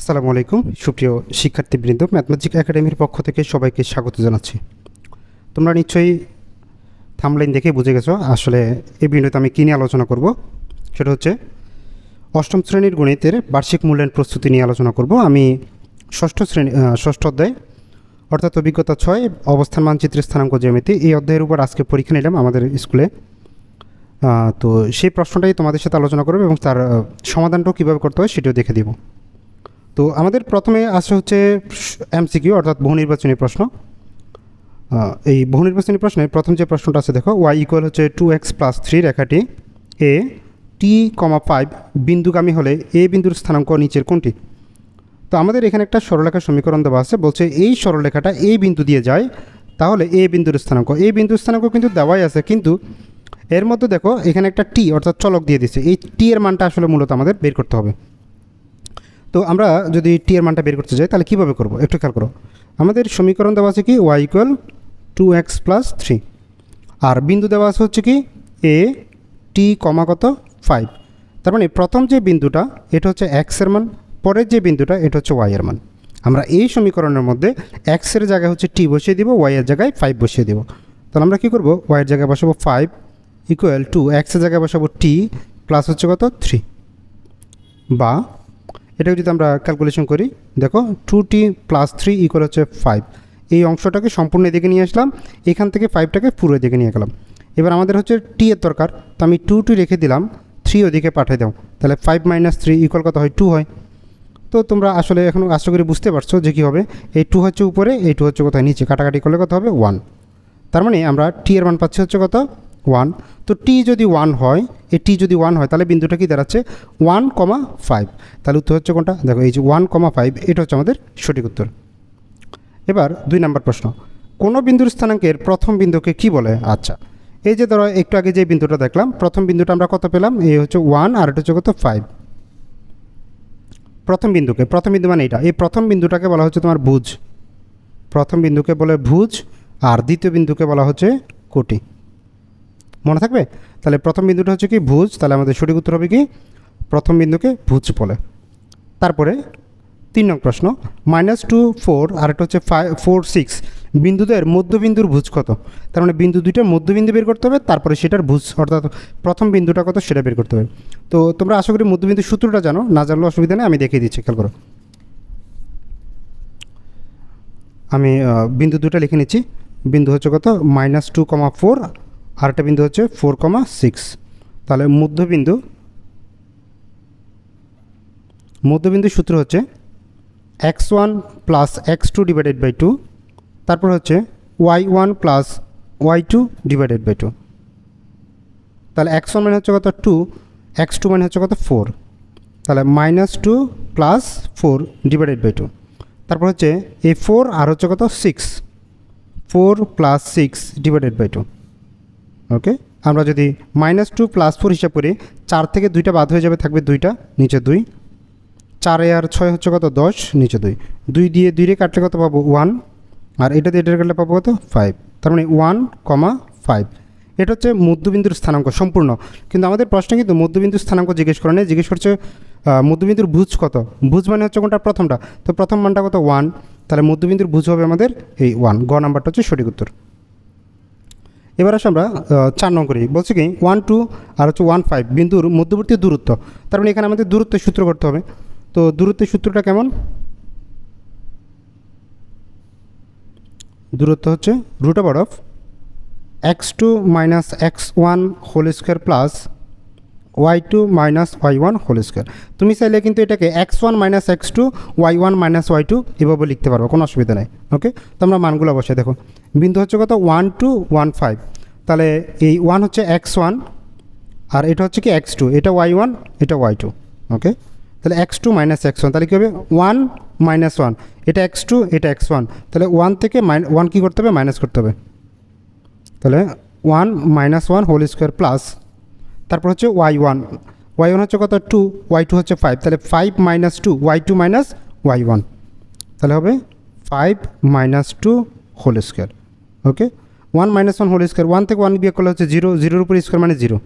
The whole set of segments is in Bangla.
আসসালামু আলাইকুম। সুপ্রিয় শিক্ষার্থীবৃন্দ ম্যাথমেটিক একাডেমির পক্ষ থেকে সবাইকে স্বাগত জানাচ্ছি। তোমরা নিশ্চয়ই থামলাইন দেখে বুঝে গেছো, আসলে এই ভিডিওতে আমি কী নিয়ে আলোচনা করব। সেটা হচ্ছে, অষ্টম শ্রেণির গণিতের বার্ষিক মূল্যায়ন প্রস্তুতি নিয়ে আলোচনা করব। আমি ষষ্ঠ শ্রেণি ষষ্ঠ অধ্যায়, অর্থাৎ অভিজ্ঞতা ছয়, অবস্থান, মানচিত্রের স্থানাঙ্ক, জ্যামিতি, এই অধ্যায়ের উপর আজকে পরীক্ষা নিলাম আমাদের স্কুলে। তো সেই প্রশ্নটাই তোমাদের সাথে আলোচনা করব এবং তার সমাধানটাও কীভাবে করতে হয় সেটাও দেখে দিব। তো আমাদের প্রথমে আসে হচ্ছে এমসিকিউ, অর্থাৎ বহু নির্বাচনী প্রশ্ন। এই বহু নির্বাচনী প্রশ্নে প্রথম যে প্রশ্নটা আছে, দেখো ওয়াই ইকুয়াল হচ্ছে টু এক্স প্লাস থ্রি রেখাটি এ টি কমা ফাইভ বিন্দুগামী হলে এ বিন্দুর স্থানাঙ্ক নিচের কোনটি? তো আমাদের এখানে একটা সরলরেখা সমীকরণ দেওয়া আছে, বলছে এই সরলরেখাটা এই বিন্দু দিয়ে যায়, তাহলে এ বিন্দুর স্থানাঙ্ক। এই বিন্দুর স্থানাঙ্ক কিন্তু দেওয়াই আছে, কিন্তু এর মধ্যে দেখো, এখানে একটা টি অর্থাৎ চলক দিয়ে দিচ্ছে। এই টি এর মানটা আসলে মূলত আমাদের বের করতে হবে। তো আমরা যদি টি এর মানটা বের করতে যাই, তাহলে কীভাবে করব? একটু খেয়াল করো। আমাদের সমীকরণ দেওয়া আছে কি? Y equal two X plus three আর বিন্দু দেওয়া আছে হচ্ছে কি? এ টি কমা কত? ফাইভ তার মানে প্রথম যে বিন্দুটা, এটা হচ্ছে এক্সের মান, পরের যে বিন্দুটা, এটা হচ্ছে ওয়াই এর মান। আমরা এই সমীকরণের মধ্যে এক্সের জায়গায় হচ্ছে টি বসিয়ে দিব ওয়াই এর জায়গায় ফাইভ বসিয়ে দিব। তাহলে আমরা কী করব? ওয়াইয়ের জায়গায় বসাবো ফাইভ ইকুয়াল টু এক্সের জায়গায় বসাবো টি প্লাস হচ্ছে কত? থ্রি বা এটাকে যদি আমরা ক্যালকুলেশন করি, দেখো two T plus three equal হচ্ছে ফাইভ এই অংশটাকে সম্পূর্ণ এদিকে নিয়ে আসলাম, এখান থেকে ফাইভটাকে পুরো দিকে নিয়ে গেলাম। এবার আমাদের হচ্ছে টি এর দরকার, তো আমি টু টি রেখে দিলাম থ্রি ওদিকে পাঠিয়ে দাও। তাহলে ফাইভ মাইনাস থ্রি ইকুয়াল কত হয়? টু হয়। তো তোমরা আসলে এখন আশা করি বুঝতে পারছ যে কী হবে। এই টু হচ্ছে উপরে, এই টু হচ্ছে কোথায়? নিচে। কাটাকাটি করলে কত হবে? ওয়ান তার মানে আমরা টি এর মান পাচ্ছি হচ্ছে কত? ওয়ান তো টি যদি ওয়ান হয়, এই টি যদি ওয়ান হয়, তাহলে বিন্দুটা কি দাঁড়াচ্ছে? ওয়ান কমা ফাইভ তাহলে উত্তর হচ্ছে কোনটা? দেখো, এই যে ওয়ান কমা ফাইভ এটা হচ্ছে আমাদের সঠিক উত্তর। এবার দুই নম্বর প্রশ্ন। কোনো বিন্দুর স্থানাঙ্কের প্রথম বিন্দুকে কি বলে? আচ্ছা। এই যে ধরো, একটু আগে যে বিন্দুটা দেখলাম, প্রথম বিন্দুটা আমরা কত পেলাম? এই হচ্ছে ওয়ান আর এটা হচ্ছে কত? ফাইভ প্রথম বিন্দুকে, প্রথম বিন্দু মানে এটা। এই প্রথম বিন্দুটাকে বলা হচ্ছে তোমার ভুজ। প্রথম বিন্দুকে বলে ভুজ, আর দ্বিতীয় বিন্দুকে বলা হচ্ছে কোটি। মনে থাকবে? তাহলে প্রথম বিন্দুটা হচ্ছে কি ভুজ, তাহলে আমাদের সঠিক উত্তর হবে কি? প্রথম বিন্দুকে ভুজ বলে। তারপরে তিন নং প্রশ্ন মাইনাস টু ফোর আর একটা হচ্ছে ফাইভ ফোর সিক্স বিন্দুদের মধ্যবিন্দুর ভুজ কত? তার মানে বিন্দু দুইটার মধ্যবিন্দু বের করতে হবে, তারপরে সেটার ভুজ, অর্থাৎ প্রথম বিন্দুটা কত, সেটা বের করতে হবে। তো তোমরা আশা করি মধ্যবিন্দুর সূত্রটা জানো, না জানলে অসুবিধা নেই, আমি দেখিয়ে দিচ্ছি, খেয়াল করো। আমি বিন্দু দুটো লিখে নিচ্ছি, বিন্দু হচ্ছে কত? মাইনাস টু কমা ফোর আরেকটা বিন্দু হচ্ছে ফোর কমা সিক্স। তাহলে মধ্যবিন্দু মধ্যবিন্দুর সূত্র হচ্ছে X one plus X two divided by two, তারপর হচ্ছে Y one plus Y two divided by two. তাহলে এক্স ওয়ান মানে হচ্ছে কত? টু। এক্স টু মানে হচ্ছে কত? ফোর। তাহলে minus two plus four divided by two. তারপর হচ্ছে এ ফোর আর হচ্ছে কত? Six. Four plus six divided by two. Okay আমরা যদি মাইনাস টু প্লাস ফোর হিসাব করি, চার থেকে দুইটা বাদ হয়ে যাবে, থাকবে দুইটা, নিচে দুই। চারে আর ছয় হচ্ছে কত? দশ, নিচে দুই। দুই দিয়ে দুই রে কাটলে কত পাবো? ওয়ান আর এটা দিয়ে এটা কাটলে পাবো কত? ফাইভ তার মানে ওয়ান কমা ফাইভ এটা হচ্ছে মধ্যবিন্দুর স্থানাঙ্ক, সম্পূর্ণ। কিন্তু আমাদের প্রশ্নে কিন্তু মধ্যবিন্দুর স্থানাঙ্ক জিজ্ঞেস করে নেই, জিজ্ঞেস করছে মধ্যবিন্দুর ভুজ কত? ভুজ মানে হচ্ছে কোনটা প্রথমটা? তো প্রথম মানটা কত? ওয়ান তাহলে মধ্যবিন্দুর ভুজ হবে আমাদের এই ওয়ান গ নাম্বারটা হচ্ছে সঠিক উত্তর। এবার আসে আমরা চার নং করি। বলছি কি ওয়ান টু আর হচ্ছে ওয়ান ফাইভ বিন্দুর মধ্যবর্তী দূরত্ব। তার মানে এখানে আমাদের দূরত্বের সূত্র করতে হবে। তো দূরত্বের সূত্রটা কেমন? দূরত্ব হচ্ছে root of X two minus X one whole square plus Y two minus Y one whole square তুমি চাইলে কিন্তু এটাকে X one minus X two Y one minus Y two এভাবে লিখতে পারব, কোনো অসুবিধা নেই ওকে তো আমরা মানগুলো বসে দেখো। বিন্দু হচ্ছে কত? ওয়ান টু ওয়ান ফাইভ তাহলে এই ওয়ান হচ্ছে এক্স ওয়ান আর এটা হচ্ছে কি? এক্স টু এটা ওয়াই ওয়ান এটা ওয়াই টু ওকে তাহলে X two minus X one তাহলে কী হবে? ওয়ান মাইনাস ওয়ান এটা এক্স টু এটা এক্স ওয়ান তাহলে ওয়ান থেকে মাইন ওয়ান কী করতে হবে? মাইনাস করতে হবে। তাহলে one minus one whole square plus তারপর হচ্ছে ওয়াই ওয়ান ওয়াই ওয়ান হচ্ছে কত? টু ওয়াই টু হচ্ছে ফাইভ তাহলে five minus two Y two minus Y one তাহলে হবে five minus two whole square okay one minus one whole square one থেকে ওয়ান বিয়োগ করলে হচ্ছে জিরো জিরোর উপর স্কোয়ার মানে জিরো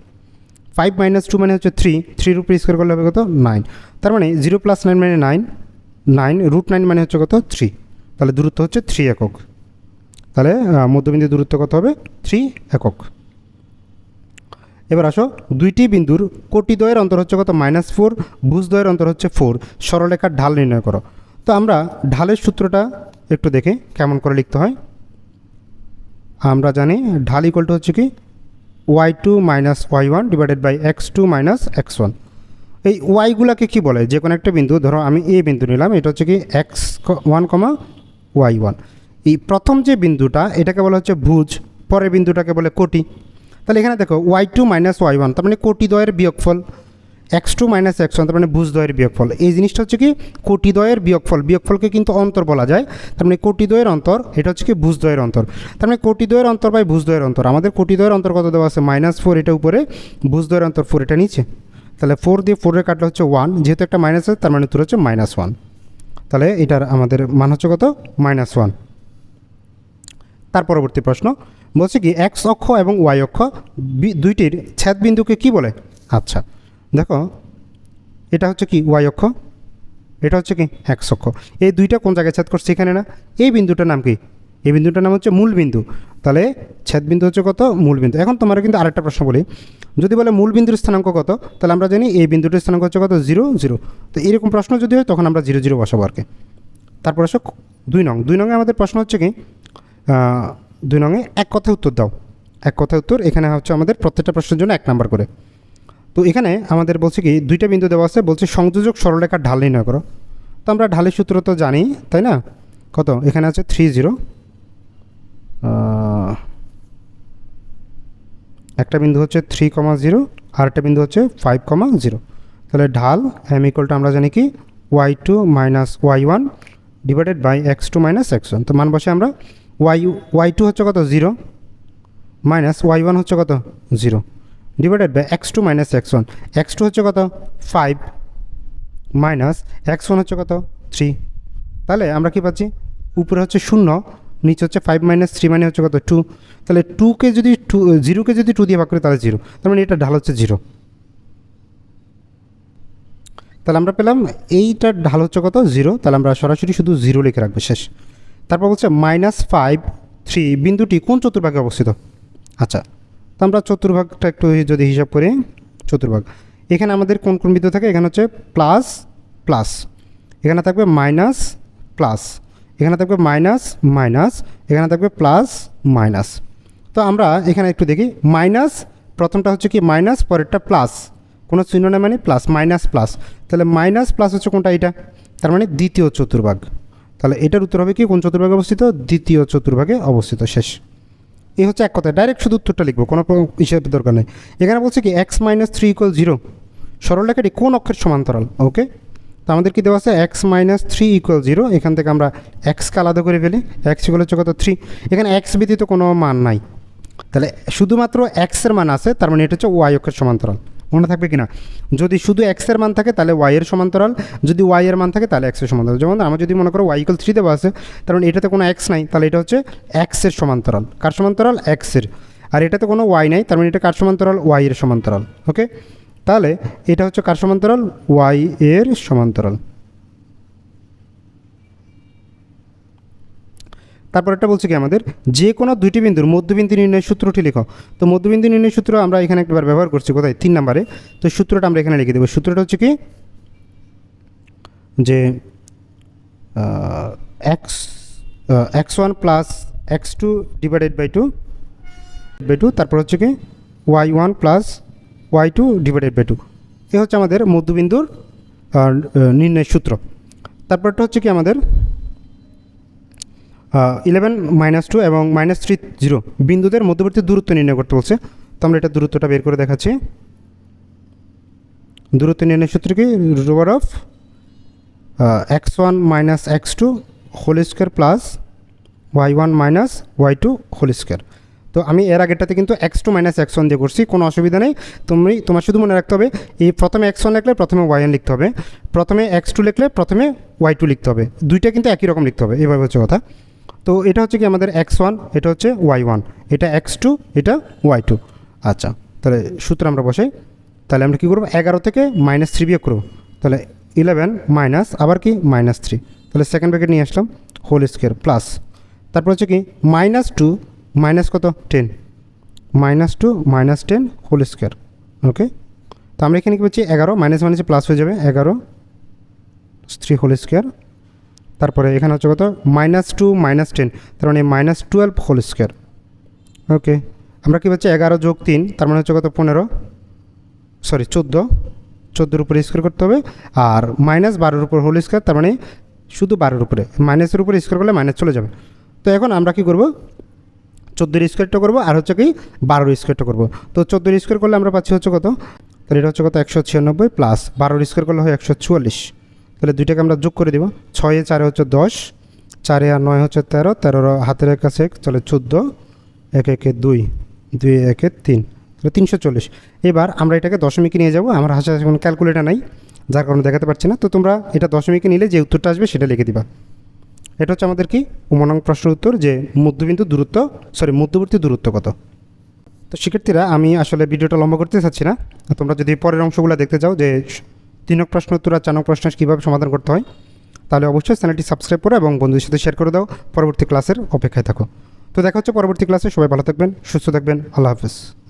ফাইভ মাইনাস টু মানে হচ্ছে থ্রি থ্রির উপর স্কোয়ার করলে হবে কত? নাইন তার মানে জিরো প্লাস নাইন মানে নাইন নাইন রুট নাইন মানে হচ্ছে কত? থ্রি তাহলে দূরত্ব হচ্ছে থ্রি একক। তাহলে মধ্যবিন্দু দূরত্ব কত হবে? থ্রি একক। এবার আসো, দুইটি বিন্দুর কোটি কোটিদ্বয়ের অন্তর হচ্ছে কত? মাইনাস ফোর ভুজদ্বয়ের অন্তর হচ্ছে ফোর সরলরেখার ঢাল নির্ণয় করো। তো আমরা ঢালের সূত্রটা একটু দেখে, কেমন করে লিখতে হয়। আমরা জানি ঢাল ইকুয়াল টু হচ্ছে কি? Y two minus Y one divided by X two minus X one এই ওয়াইগুলোকে কী বলে? যে কোনো একটা বিন্দু, ধরো আমি এ বিন্দু নিলাম, এটা হচ্ছে কি? X one comma Y one এই প্রথম যে বিন্দুটা, এটাকে বলা হচ্ছে ভুজ পরের বিন্দুটাকে বলে কোটি। তাহলে এখানে দেখো Y two minus Y one তার মানে কোটি দ্বয়ের বিয়োগফল X two minus X one তার মানে ভুজ দ্বয়ের বিয়োগফল। এই জিনিসটা হচ্ছে কি, কোটি দ্বয়ের বিয়োগফল, বিয়োগফলকে কিন্তু অন্তর বলা যায়, তার মানে কোটি দ্বয়ের অন্তর, এটা হচ্ছে কি ভুজ দ্বয়ের অন্তর। তার মানে কোটি দ্বয়ের অন্তর বাই ভুজ দ্বয়ের অন্তর। আমাদের কোটি দ্বয়ের অন্তর কত দেওয়া আছে? মাইনাস ফোর এটা উপরে ভুজ দ্বয়ের অন্তর ফোর এটা নিচে। তাহলে ফোর দিয়ে ফোরে কাটলে হচ্ছে ওয়ান যেহেতু একটা মাইনাস আছে, তার মানে উত্তর হচ্ছে মাইনাস ওয়ান তাহলে এটার আমাদের মান হচ্ছে কত? মাইনাস ওয়ান তার পরবর্তী প্রশ্ন বলছে কি এক্স অক্ষ এবং ওয়াই অক্ষ দুইটির ছেদ বিন্দুকে কি বলে? আচ্ছা দেখো, এটা হচ্ছে কি ওয়াই অক্ষ? এটা হচ্ছে কি এক্স অক্ষ। এই দুইটা কোন জায়গায় ছেদ করছে এখানে না? এই বিন্দুটার নাম কি? এই বিন্দুটার নাম হচ্ছে মূল বিন্দু। তাহলে ছেদ বিন্দু হচ্ছে কত? মূল বিন্দু। এখন তোমার কিন্তু আরেকটা প্রশ্ন বলি। যদি বলে মূল বিন্দুর স্থানাঙ্ক কত, তাহলে আমরা জানি এই বিন্দুটির স্থানাঙ্ক হচ্ছে কত? Zero zero. তো এরকম প্রশ্ন যদি হয়, তখন আমরা জিরো জিরো বসাবো আর কি। তারপর আসো দুই নং। দুই নঙে আমাদের প্রশ্ন হচ্ছে কি দুই নঙে এক কথায় উত্তর দাও। এক কথায় উত্তর, এখানে হচ্ছে আমাদের প্রত্যেকটা প্রশ্নের জন্য এক নাম্বার করে। তো এখানে আমাদের বলছে কি, দুইটা বিন্দু দেওয়া আছে, বলছে সংযোজক সরলরেখার ঢাল নির্ণয় করো। তো আমরা ঢালের সূত্র তো জানি, তাই না? কত? এখানে আছে থ্রি জিরো। একটা বিন্দু হচ্ছে থ্রি কমা জিরো, আর একটা বিন্দু হচ্ছে ফাইভ কমা জিরো। তাহলে ঢাল এম ইকুয়াল টু আমরা জানি কি Y two minus Y one divided by X two minus X one তো মান বসে আমরা ওয়াই ওয়াই টু হচ্ছে কত? জিরো মাইনাস ওয়াই ওয়ান হচ্ছে কত? Zero divided by X two minus X one X two হচ্ছে কত? ফাইভ মাইনাস এক্স ওয়ান হচ্ছে কত? থ্রি তাহলে আমরা কি পাচ্ছি? উপরে হচ্ছে শূন্য, নিচে হচ্ছে ফাইভ মাইনাস থ্রি মানে হচ্ছে কত? টু তাহলে টুকে যদি টু জিরোকে যদি টু দিয়ে ভাগ করি, তাহলে জিরো তার মানে এটা ঢাল হচ্ছে জিরো তাহলে আমরা পেলাম এইটার ঢাল হচ্ছে কত? জিরো তাহলে আমরা সরাসরি শুধু জিরো লিখে রাখব, শেষ। তারপর বলছে মাইনাস ফাইভ থ্রি বিন্দুটি কোন চতুর্ভাগে অবস্থিত? আচ্ছা তো আমরা চতুর্ভাগটা একটু যদি হিসাব করি, চতুর্ভাগ। এখানে আমাদের কোন কোন বিন্দু থাকে? এখানে হচ্ছে প্লাস প্লাস এখানে থাকবে মাইনাস প্লাস এখানে থাকবে মাইনাস মাইনাস এখানে থাকবে প্লাস মাইনাস তো আমরা এখানে একটু দেখি মাইনাস প্রথমটা হচ্ছে কি মাইনাস পরেরটা প্লাস কোনো চিহ্ন নেই মানে প্লাস মাইনাস প্লাস তাহলে মাইনাস প্লাস হচ্ছে কোনটা? এটা তার মানে দ্বিতীয় চতুর্ভাগ। তাহলে এটার উত্তর হবে কি? কোন চতুর্ভাগে অবস্থিত? দ্বিতীয় চতুর্ভাগে অবস্থিত। শেষ। এই হচ্ছে এক কথায়। ডাইরেক্ট শুধু উত্তরটা লিখব। কোনো হিসেবের দরকার নেই। এখানে বলছে কি X minus three equal zero সরলরেখাটি কোন অক্ষের সমান্তরাল? ওকে তো আমাদের কি দেওয়া আছে? X minus three equal zero এখান থেকে আমরা এক্সকে আলাদা করে ফেলি। এক্স ইকুয়াল হচ্ছে কত? থ্রি এখানে এক্স ব্যতীত কোনো মান নাই। তাহলে শুধুমাত্র এক্সের মান আছে, তার মানে এটা হচ্ছে ওয়াই অক্ষের সমান্তরাল। মনে থাকবে কিনা? যদি শুধু এক্সের মান থাকে, তাহলে ওয়াইয়ের সমান্তরাল। যদি ওয়াইয়ের মান থাকে, তাহলে এক্সের সমান্তরাল। যেমন আমার যদি মনে করো ওয়াইকল থ্রি দেওয়া আছে মানে এটাতে কোনো এক্স নাই, তাহলে এটা হচ্ছে এক্সের সমান্তরাল। কার সমান্তরাল? এক্সের আর এটাতে কোনো ওয়াই নাই, তার মানে এটা কার সমান্তরাল? ওয়াইয়ের সমান্তরাল। ওকে তাহলে এটা হচ্ছে কার সমান্তরাল? ওয়াই এর সমান্তরাল। তারপর একটা বলছে কি আমাদের? যে কোনো দুইটি বিন্দুর মধ্যবিন্দু নির্ণয় সূত্রটি লেখো। তো মধ্যবিন্দু নির্ণয় সূত্র আমরা এখানে একবার ব্যবহার করছি কোথায়? তিন নম্বরে। তো সূত্রটা আমরা এখানে লিখে দেবো। সূত্রটা হচ্ছে কি? যে X X one plus X two divided by two by two তারপর হচ্ছে কি? Y one plus Y two divided by two এ হচ্ছে আমাদের মধ্যবিন্দুর আহ, নির্ণয়ের সূত্র। তারপরটা হচ্ছে কি আমাদের? ইলেভেন মাইনাস টু এবং মাইনাস থ্রি জিরো বিন্দুদের মধ্যবর্তী দূরত্ব নির্ণয় করতে বলছে। তো আমরা এটা দূরত্বটা বের করে দেখাচ্ছি। দূরত্ব নির্ণয় সূত্র কি? রোবার of X one minus X two whole square plus Y one minus Y two whole square তো আমি এর আগেরটাতে কিন্তু X two minus X one দিয়ে করছি, কোনো অসুবিধা নেই। তুমি, তোমার শুধু মনে রাখতে হবে, এই প্রথমে এক্স ওয়ান লিখলে প্রথমে ওয়াই ওয়ান লিখতে হবে। প্রথমে এক্স টু লিখলে প্রথমে ওয়াই টু লিখতে হবে। দুইটা কিন্তু একই রকম লিখতে হবে, এভাবে হচ্ছে কথা। তো এটা হচ্ছে কি আমাদের এক্স ওয়ান, এটা হচ্ছে ওয়াই ওয়ান। এটা এক্স টু, এটা ওয়াই টু। আচ্ছা তাহলে সূত্র আমরা বসাই। তাহলে আমরা কী করব? এগারো থেকে মাইনাস থ্রি বিয়োগ করব। তাহলে ইলেভেন মাইনাস আবার কি? মাইনাস থ্রি তাহলে সেকেন্ড ব্র্যাকেট নিয়ে আসলাম হোল স্কোয়ার প্লাস তারপর হচ্ছে কি? মাইনাস টু মাইনাস কত? Ten minus two minus ten whole square okay তো আমরা এখানে কি বলছি এগারো মাইনাস মাইনাসে প্লাস হয়ে যাবে। এগারো থ্রি হোল স্কোয়ার তারপরে এখানে হচ্ছে কত? মাইনাস টু মাইনাস টেন তার মানে minus twelve whole square okay আমরা কী পাচ্ছি? এগারো যোগ তিন, তার মানে হচ্ছে কত? পনেরো। সরি চোদ্দ। চোদ্দোর উপরে স্কোয়ার করতে হবে। আর মাইনাস বারোর উপর হোল স্কোয়ার তার মানে শুধু বারোর উপরে। মাইনাসের উপরে স্কোয়ার করলে মাইনাস চলে যাবে। তো এখন আমরা কী করব? চোদ্দোর স্কোয়ারটা করব, আর হচ্ছে কি বারোর স্কোয়ারটা করব। তো চোদ্দোর স্কোয়ার করলে আমরা পাচ্ছি হচ্ছে কত? তাহলে এটা হচ্ছে কত? একশো ছিয়ানব্বই প্লাস বারোর স্কোয়ার করলে হয় একশো চুয়াল্লিশ। তাহলে দুইটাকে আমরা যোগ করে দিব। ছয়ে চারে হচ্ছে দশ, চারে আর নয় হচ্ছে তেরো তেরোর হাতের কাছে তাহলে চোদ্দ, এক একে দুই দুই একে তিন, তাহলে তিনশো চল্লিশ। এবার আমরা এটাকে দশমিকে নিয়ে যাব, আমার হাতে কোনো ক্যালকুলেটার নাই, যার কারণে দেখাতে পারছি না। তো তোমরা এটা দশমিকে নিলে যে উত্তরটা আসবে সেটা লিখে দিবা। এটা হচ্ছে আমাদের কি? উমনং প্রশ্নের উত্তর যে মধ্যবিন্দু দূরত্ব সরি মধ্যবর্তী দূরত্ব কত? তো শিক্ষার্থীরা, আমি আসলে ভিডিওটা লম্বা করতে চাচ্ছি না। তোমরা যদি পরের অংশগুলো দেখতে চাও যে তিনক প্রশ্ন, উত্তর আর চার চানক প্রশ্ন কীভাবে সমাধান করতে হয়? তাহলে অবশ্যই চ্যানেলটি সাবস্ক্রাইব করো এবং বন্ধুদের সাথে শেয়ার করে দাও। পরবর্তী ক্লাসের অপেক্ষায় থাকো। তো দেখা হচ্ছে পরবর্তী ক্লাসে। সবাই ভালো থাকবেন, সুস্থ থাকবেন। আল্লাহ হাফেজ।